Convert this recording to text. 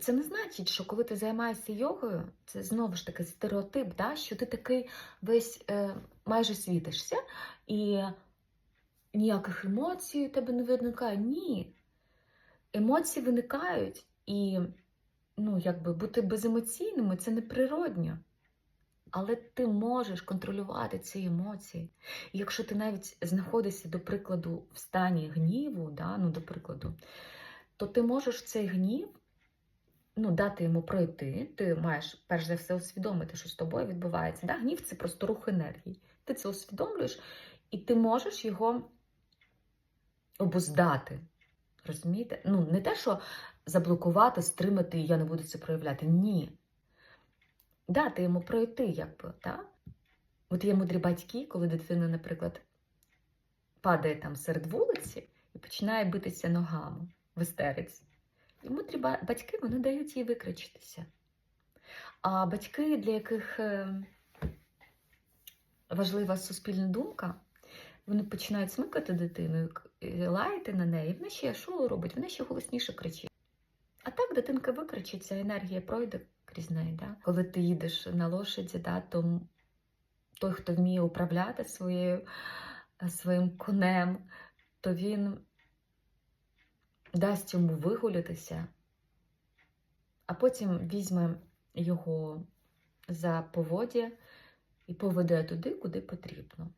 Це не значить, що коли ти займаєшся йогою, це знову ж таки стереотип, да, що ти такий весь е, майже світишся, і ніяких емоцій у тебе не виникає. Ні. Емоції виникають, і ну, якби бути беземоційними це неприродньо. Але ти можеш контролювати ці емоції. І якщо ти навіть знаходишся, до прикладу, в стані гніву, да, ну, до прикладу, то ти можеш цей гнів ну, дати йому пройти. Ти маєш перш за все усвідомити, що з тобою відбувається. Да? Гнів це просто рух енергії. Ти це усвідомлюєш, і ти можеш його обуздати. Розумієте? Ну, не те, що заблокувати, стримати, і я не буду це проявляти. Ні. Дати йому пройти, якби, так? От є мудрі батьки, коли дитина, наприклад, падає там серед вулиці і починає битися ногами в істериці. І мудрі ба- батьки вони дають їй викричитися. А батьки, для яких е, важлива суспільна думка, вони починають смикати дитину, лаяти на неї, вона ще що робить? Вона ще голосніше кричить. А так дитинка викричиться, енергія пройде крізь неї. Да? Коли ти їдеш на лошаді, да, то той, хто вміє управляти своєю, е, своїм конем, то він дасть йому вигулятися, а потім візьме його за поводя і поведе туди, куди потрібно.